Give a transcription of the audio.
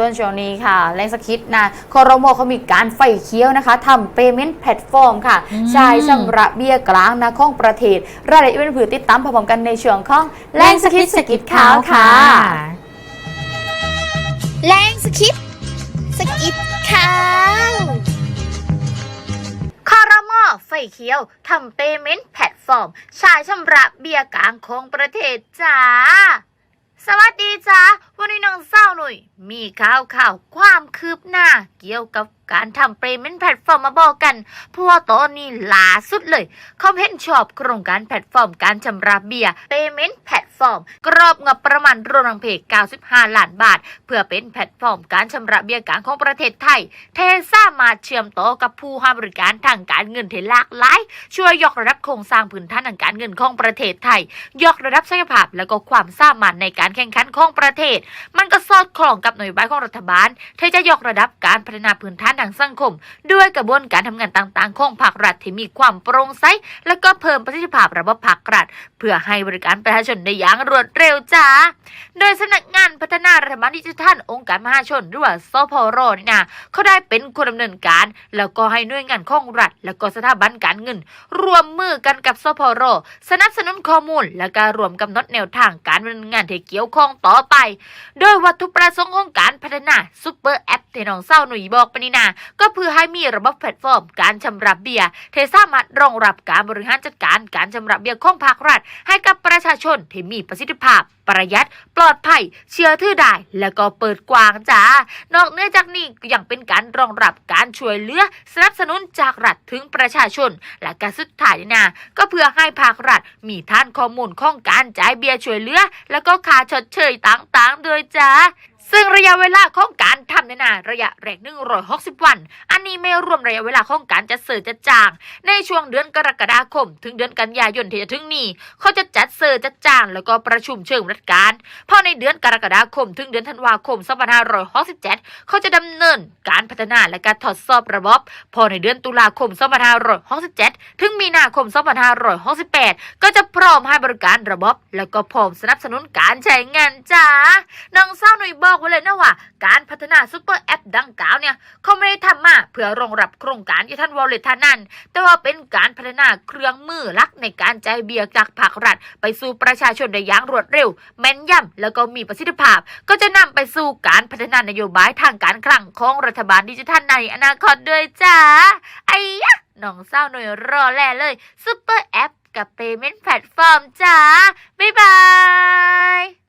ส่วนช่วงนี้ค่ะแรงสคิดนะคอรมอเขามีการไฟเคี้ยวนะคะทำ payment platform ค่ะใช้ชำระเบี้ยกลางนะของประเทศรายละเอียดเป็นผือติดตามพร้อมกันในช่วงของแรงสคิดสกิดข่าวค่ะแรงสคิปสกิดข่าวคอรมอไฟเขียวทำเปเมนต์แพลตฟอร์มชายชำระเบี้ยกลางของประเทศจ้าสวัสดีจ้าวันนี้ ย มีข่าวข่าวความคืบหน้า เกี่ยวกับการทำเปเมนแพลตฟอร์มมาบอกกันเพราะว่าตอนนี้ล่าสุดเลยเขาเห็นชอบโครงการแพลตฟอร์มการชำระเบี้ย Payment Platform กรอบงบประมาณรวมทั้งเพจ95 ล้านบาท เพื่อเป็นแพลตฟอร์มการชำระเบี้ยกลางของประเทศไทย เทสามาเชื่อมต่อกับผู้ให้บริการทางการเงินที่หลากหลาย ช่วยยกระดับโครงสร้างพื้นฐานทางการเงินของประเทศไทย ยกระดับศักยภาพและก็ความสามารถในการแข่งขันของประเทศ มันก็สอดคล้องกับนโยบายของรัฐบาลที่จะยกระดับการพัฒนาพื้นฐานทางสังคม ด้วยกระบวนการทำงานต่างๆ ของภาครัฐที่มีความโปร่งใสและก็เพิ่มประสิทธิภาพระบบภาครัฐ เพื่อให้บริการประชาชนได้อย่างรวดเร็วจ้า โดยสำนักงานพัฒนารัฐบาลดิจิทัลองค์การมหาชนหรือว่าสพรนี่นะเขาได้เป็นคนดำเนินการ แล้วก็ให้หน่วยงานของรัฐ แล้วก็สถาบันการเงิน รวมมือกันกับสพรสนับสนุนข้อมูล และการรวมกำหนดแนวทางการดำเนินงานที่เกี่ยวข้องต่อไป โดยวัตถุประสงค์ของการพัฒนาซูเปอร์แอปที่น้องเศร้าหนุ่ยบอกปนี่นาก็เพื่อให้มีระบบแพลตฟอร์ม การชำระเบี้ยที่สามารถรองรับการบริหารจัดการการชำระเบี้ยของภาครัฐ ให้กับประชาชนที่มีประสิทธิภาพ ประหยัด ปลอดภัย เชื่อถือได้ และก็เปิดกว้างจ้านอกเหนือจากนี้ก็ยังเป็นการรองรับการช่วยเหลือสนับสนุนจากรัฐถึงประชาชน และการสุดท้ายนี่นาก็เพื่อให้ภาครัฐมีฐานข้อมูลของการจ่ายเบี้ยช่วยเหลือ และก็ค่าชดเชยต่างๆด้วยจ้าซึ่งระยะเวลาของ การทำเนี่ยนะระยะแรก160 วัน อันนี้ไม่รวมระยะเวลาของการจัดเสิร์จัดจาง ในช่วงเดือนกรกฎาคม ถึงเดือนกันยายนที่จะถึงนี้ เขาจะจัดเสิร์จัดจาง แล้วก็ประชุมเชิงรัฐการพอในเดือนกรกฎาคม ถึงเดือนธันวาคม2567 เขาจะดำเนินการพัฒนาและการทดสอบระบบพอในเดือนตุลาคม2567 ถึงมีนาคม 2568 ก็จะพร้อมให้บริการระบบแล้วก็พร้อมสนับสนุนการใช้งานจ้าน้องเศร้าหนุ่ยบอกไว้เลยนะว่า การพัฒนาซูเปอร์แอปดังกล่าวเนี่ยเขาไม่ได้ทำมาเพื่อรองรับโครงการที่ท่านวอลเลตท่านนั้น แต่ว่าเป็นการพัฒนาเครื่องมือลักในการจ่ายเบี้ยจากภาครัฐ ไปสู่ประชาชนได้อย่างรวดเร็ว แม่นยำแล้วก็มีประสิทธิภาพ ก็จะนำไปสู่การพัฒนานโยบายทางการคลังของรัฐบาลดิจิทัลในอนาคตด้วยจ้าไอ้ยะน้องเศร้าหน่อยรอแลเลยซูเปอร์แอปกับ Payment Platform จ้า บ๊ายบาย